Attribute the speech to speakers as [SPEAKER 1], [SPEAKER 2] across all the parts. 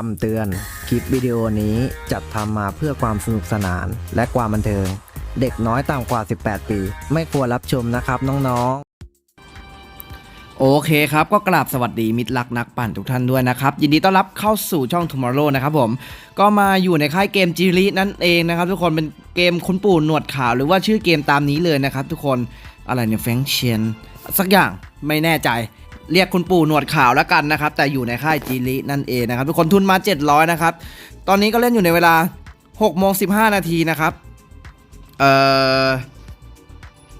[SPEAKER 1] คำเตือน คลิปวิดีโอนี้จัดทำมาเพื่อความสนุกสนานและความบันเทิง เด็กน้อยต่ำกว่า 18 ปี ไม่ควรรับชมนะครับน้องๆ
[SPEAKER 2] โอเคครับก็กราบสวัสดีมิตรรักนักปั่นทุกท่านด้วยนะครับ ยินดีต้อนรับเข้าสู่ช่อง Tomorrow นะครับผม ก็มาอยู่ในค่ายเกมจีรีนั่นเองนะครับ ทุกคนเป็นเกมคุณปู่หนวดขาวหรือว่าชื่อเกมตามนี้เลยนะครับ ทุกคนอะไรเนี่ยแฟงเชียนสักอย่างไม่แน่ใจ เรียกคุณปู่หนวดขาวแล้วกันนะครับ แต่อยู่ในค่ายจีรีนั่นเองนะครับทุกคนทุนมา 700 นะครับ ตอนนี้ก็เล่นอยู่ในเวลา6โมง15 นาทีนะครับ เออ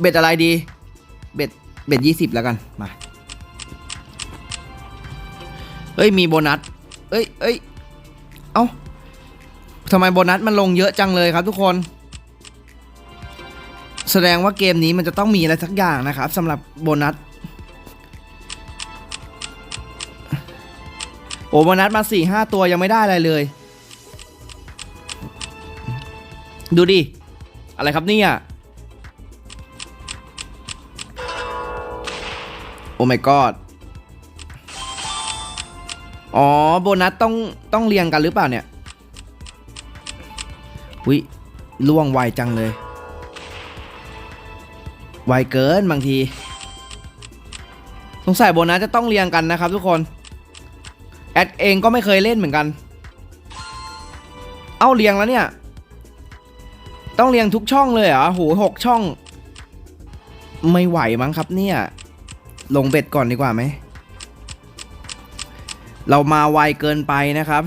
[SPEAKER 2] เบ็ดอะไรดี เบ็ดเบ็ด20 แล้วกัน มา เอ้ย มีโบนัส เอ้ยเอ้ย เอ้าทำไมโบนัสมันลงเยอะจังเลยครับทุกคน แสดงว่าเกมนี้มันจะต้องมีอะไรสักอย่างนะครับสำหรับโบนัส โอ้โบนัสมาสี่ห้าตัวยังไม่ได้อะไรเลย ดูดิ อะไรครับเนี่ยโอ้ my god อ๋อ โบนัสต้องต้องเรียงกันหรือเปล่าเนี่ยวิล่วงไวจังเลย ไวเกินบางที สงสัยโบนัสจะต้องเรียงกันนะครับทุกคน แอดเองก็ไม่เคยเล่นเหมือนกัน เอ้าเรียงแล้วเนี่ย ต้องเรียงทุกช่องเลยเหรอโหหกช่อง ไม่ไหวมั้งครับเนี่ย ลงเบ็ดก่อนดีกว่าไหม เรามาไวเกินไปนะครับ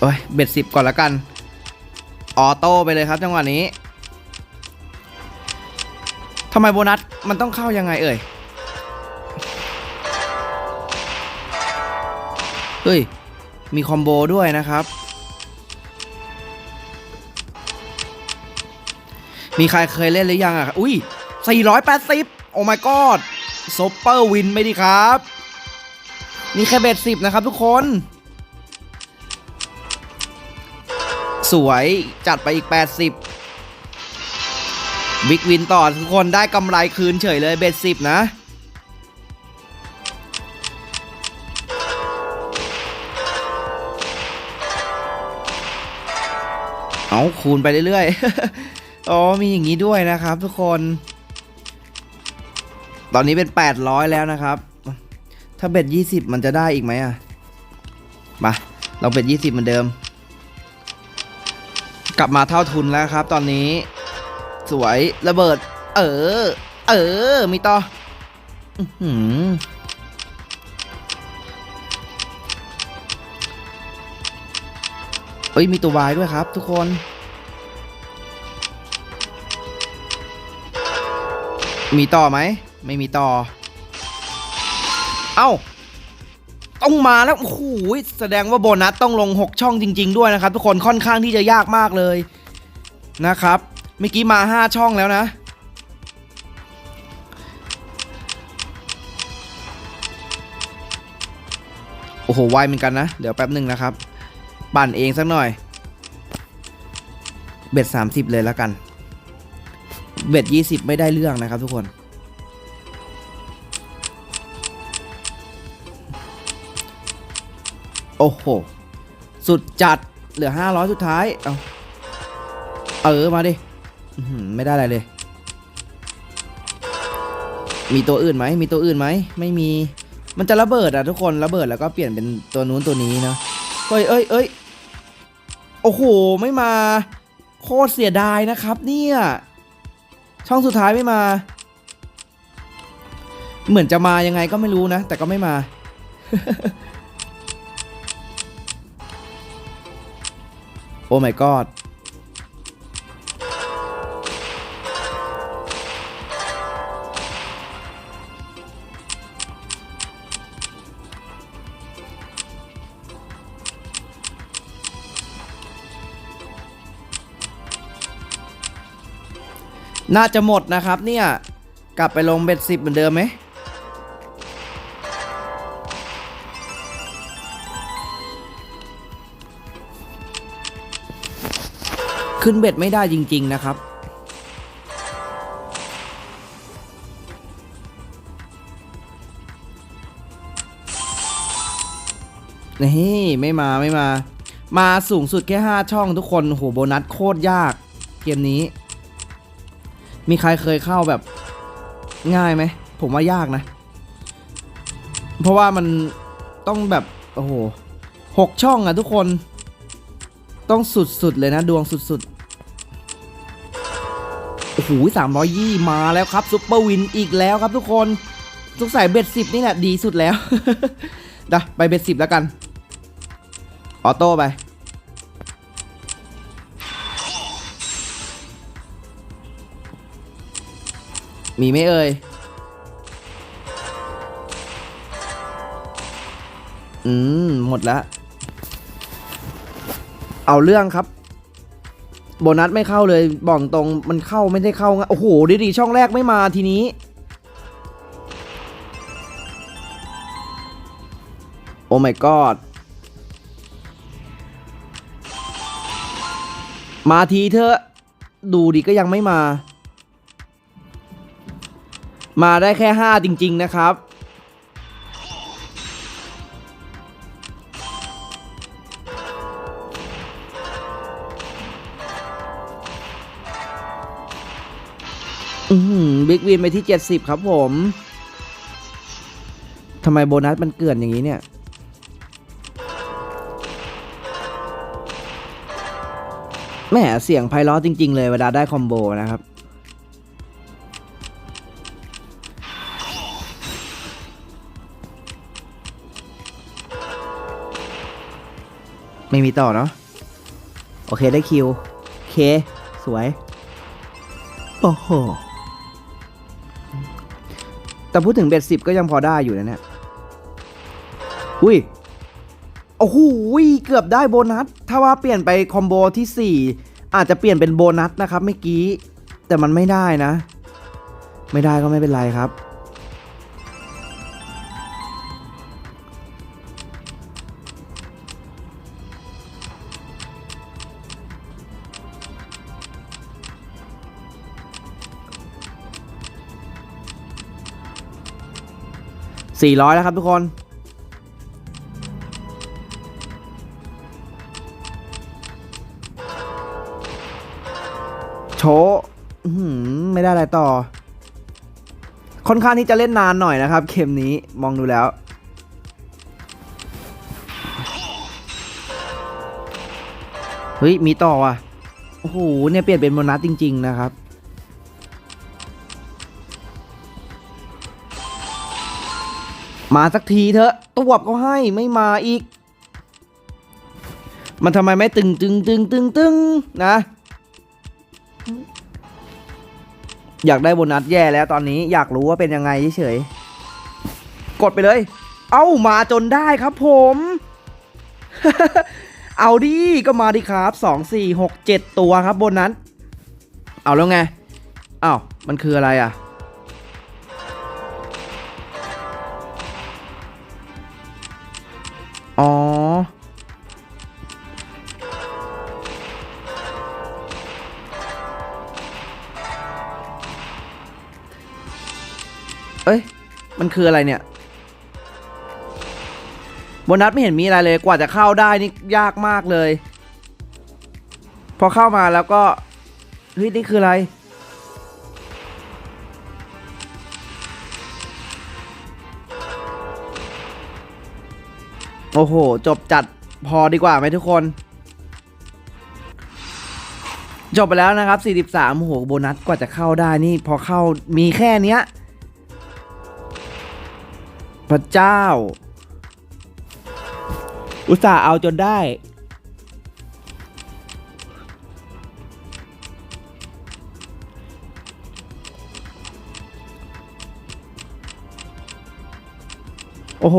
[SPEAKER 2] โอ้ยเบ็ดสิบก่อนละกัน ออโต้ไปเลยครับจังหวะนี้ ทำไมโบนัสมันต้องเข้ายังไงเอ่ย เฮ้ย มีคอมโบด้วยนะครับ มีใครเคยเล่นหรือยังอะ อุ้ย 480 โอ้ my god ซปเปอร์วินไม่ดีครับ นี่แค่เบ็ดสิบนะครับทุกคน สวยจัดไปอีก 80 บิ๊กวินต่อทุกคนได้กำไรคืนเฉยเลยเบ็ดสิบนะ เอาคูณไปเรื่อยๆ อ๋อมีอย่างนี้ด้วยนะครับทุกคน ตอนนี้เป็น 800 แล้วนะครับ ถ้าเบ็ด20 มันจะได้อีกไหมอะ มาเราเบ็ด20 เหมือนเดิม กลับมาเท่าทุนแล้วครับตอนนี้ สวยระเบิด เออ เออ มีต่อเอ้ยมีตัววายด้วยครับ ทุกคน มีต่อไหม ไม่มีต่อ เอ้า ต้องมาแล้วโอ้โหแสดงว่าโบนัสต้องลง 6 ช่องจริง ๆ ด้วยนะครับ ทุกคนค่อนข้างที่จะยากมากเลยนะครับ มื่อกี้มา 5 ช่องแล้วนะ โอ้โหไวเหมือนกันนะ เดี๋ยวแป๊บหนึ่งนะครับ ปั่นเองสักหน่อย เบ็ด 30 เลยแล้วกัน เบ็ด 20 ไม่ได้เรื่องนะครับทุกคน โอ้โห สุดจัดเหลือ 500 สุดท้าย เอาเออ มาดิ อื้อหือไม่ได้อะไรเลย มีตัวอื่นไหม มีตัวอื่นไหม ไม่มี มันจะระเบิดอะทุกคน ระเบิดแล้วก็เปลี่ยนเป็นตัวนู้นตัวนี้นะเฮ้ยเอ้ยเอ้ยโอ้โห ไม่มา โคตรเสียดายนะครับ เนี่ย ช่องสุดท้ายไม่มา เหมือนจะมายังไงก็ไม่รู้นะ แต่ก็ไม่มา โอ้ my god น่าจะหมดนะครับเนี่ย กลับไปลงเบ็ดสิบเหมือนเดิมไหมขึ้นเบ็ดไม่ได้จริง ๆ นะครับ นี่ไม่มาไม่มา มาสูงสุดแค่ 5 ช่องทุกคน โห โบนัสโคตรยาก เกมนี้ มีใครเคยเข้าแบบง่ายไหม ผมว่ายากนะ เพราะว่ามันต้องแบบ โอ้โหหกช่องอะทุกคน ต้องสุดๆเลยนะ ดวงสุดๆ โอ้โหสามร้อยยี่มาแล้วครับซุปเปอร์วินอีกแล้วครับทุกคนสงสัยเบ็ดสิบนี่แหละดีสุดแล้วดะไปเบ็ดสิบแล้วกัน ออโต้ไป มีไหมเอ่ย อืม หมดแล้วเอาเรื่องครับ โบนัสไม่เข้าเลย บอกตรงมันเข้าไม่ได้เข้าง่ายโอ้โห ดีดีช่องแรกไม่มาทีนี้ โอ้ my god มาทีเถอะดูดิก็ยังไม่มา มาได้แค่ 5 จริง ๆ นะครับ อืมบิ๊กวินไปที่ 70 ครับผมทำไมโบนัสมันเกลื่อนอย่างนี้เนี่ยแหมเสียงไพเราะจริง ๆ เลยเวลาได้คอมโบนะครับ ไม่มีต่อเนาะโอเคได้คิวเค สวย โอ้โห แต่พูดถึงเบ็ดสิบก็ยังพอได้อยู่นะเนี่ยอุ้ยโอ้โหเกือบได้โบนัส ถ้าว่าเปลี่ยนไปคอมโบที่ 4 อาจจะเปลี่ยนเป็นโบนัสนะครับเมื่อกี้ แต่มันไม่ได้นะ ไม่ได้ก็ไม่เป็นไรครับ 400 แล้วครับทุกคน โชว์ไม่ได้อะไรต่อ ค่อนข้างที่จะเล่นนานหน่อยนะครับเกมนี้มองดูแล้ว เฮ้ย มีต่อว่ะ โอ้โห เนี่ยเปลี่ยนเป็นโบนัสจริง ๆ นะครับ มาสักทีเถอะตวบก็ให้ไม่มาอีก มันทำไมไม่ตึงตึงตึงตึงตึงนะ อยากได้โบนัสแย่แล้วตอนนี้อยากรู้ว่าเป็นยังไงเฉยกดไปเลย เอ้ามาจนได้ครับผม เอาดิก็มาดิครับสองสี่หกเจ็ดตัวครับโบนัส เอาแล้วไง อ้าวมันคืออะไรอะ อ๋อ เอ้ย มันคืออะไรเนี่ยโบนัสไม่เห็นมีอะไรเลยกว่าจะเข้าได้นี่ยากมากเลย พอเข้ามาแล้วก็เฮ้ยนี่คืออะไร โอ้โห จบจัดพอดีกว่าไหมทุกคน จบไปแล้วนะครับ 43 โอ้โห โบนัสกว่าจะเข้าได้นี่ พอเข้ามีแค่เนี้ย พระเจ้า อุตส่าห์เอาจนได้โอ้โห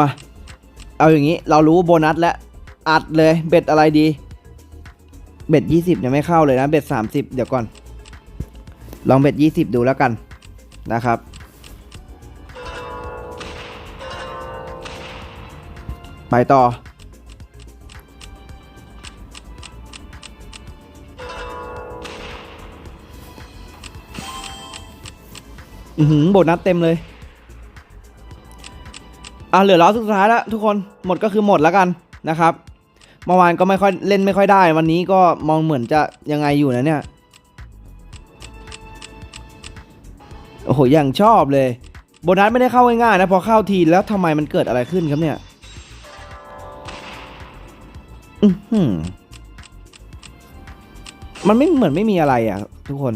[SPEAKER 2] มา เอาอย่างนี้เรารู้โบนัสแล้วอัดเลยเบ็ดอะไรดี เบ็ดยี่สิบยังไม่เข้าเลยนะ เบ็ดสามสิบเดี๋ยวก่อน ลองเบ็ดยี่สิบดูแล้วกันนะครับ ไปต่ออือหือโบนัสเต็มเลย อะเหลือล้อสุดท้ายแล้วทุกคนหมดก็คือหมดแล้วกันนะครับเมื่อวานก็ไม่ค่อยเล่นไม่ค่อยได้ วันนี้ก็มองเหมือนจะยังไงอยู่นะเนี่ยโอ้โหอย่างชอบเลยโบนัสไม่ได้เข้าง่ายๆนะพอเข้าทีแล้วทำไมมันเกิดอะไรขึ้นครับเนี่ยอือหือมันไม่เหมือนไม่มีอะไรอะ ทุกคน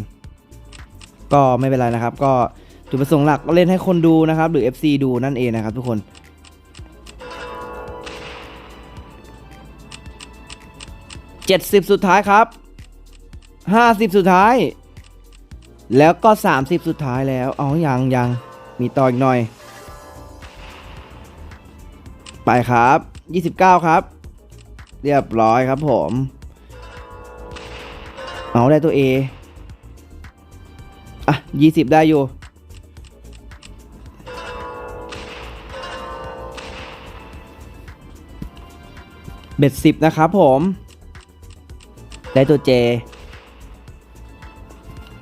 [SPEAKER 2] ก็ไม่เป็นไรนะครับ ก็จุดประสงค์หลักก็เล่นให้คนดูนะครับ หรือ FC ดูนั่นเองนะครับ ทุกคน 70 สุดท้ายครับ 50 สุดท้าย แล้วก็ 30 สุดท้ายแล้วเอยังยังมีต่ออีกหน่อย ไปครับ 29 ครับ เรียบร้อยครับผม เอาได้ตัว A อะ 20 ได้อยู่เบ็ดสิบนะครับผม ได้ตัวเจ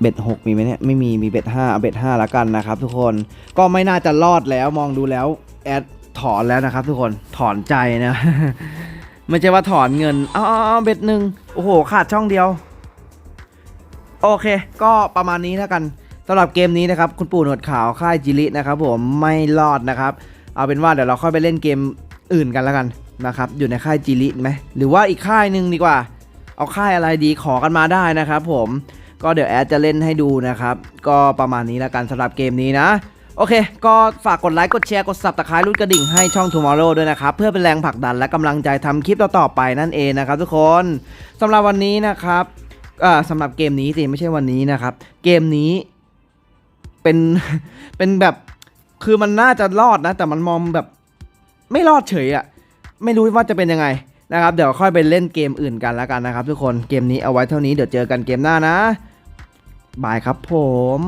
[SPEAKER 2] เบ็ดหกมีไหมเนี่ย ไม่มี มีเบ็ดห้าเอาเบ็ดห้าละกันนะครับทุกคน ก็ไม่น่าจะรอดแล้วมองดูแล้ว แอดถอนแล้วนะครับ ทุกคน ถอนใจนะ ไม่ใช่ว่าถอนเงินอาเอเอาเบ็ดหนึ่งโอ้โห ขาดช่องเดียว โอเค ก็ประมาณนี้แล้วกันสำหรับเกมนี้นะครับ คุณปู่หนวดขาวค่ายจิรินะครับผม ไม่รอดนะครับ เอาเป็นว่าเดี๋ยวเราค่อยไปเล่นเกมอื่นกันแล้วกันนะครับ อยู่ในค่ายจิริไหม หรือว่าอีกค่ายหนึ่งดีกว่า เอาค่ายอะไรดีขอกันมาได้นะครับผมก็เดี๋ยวแอดจะเล่นให้ดูนะครับ ก็ประมาณนี้แล้วกันสำหรับเกมนี้นะ โอเค ก็ฝากกดไลค์ กดแชร์ กด subscribe รุ่นกระดิ่งให้ช่อง Tomorrow ด้วยนะครับ เพื่อเป็นแรงผลักดันและกำลังใจทำคลิปต่อๆไปนั่นเองนะครับทุกคนสำหรับวันนี้นะครับสำหรับเกมนี้สิไม่ใช่วันนี้นะครับ เกมนี้เป็นเป็นแบบคือมันน่าจะรอดนะ แต่มันมองแบบไม่รอดเฉยอะไม่รู้ว่าจะเป็นยังไง นะครับเดี๋ยวค่อยไปเล่นเกมอื่นกันแล้วกันนะครับ ทุกคนเกมนี้เอาไว้เท่านี้เดี๋ยวเจอกันเกมหน้านะบายครับผม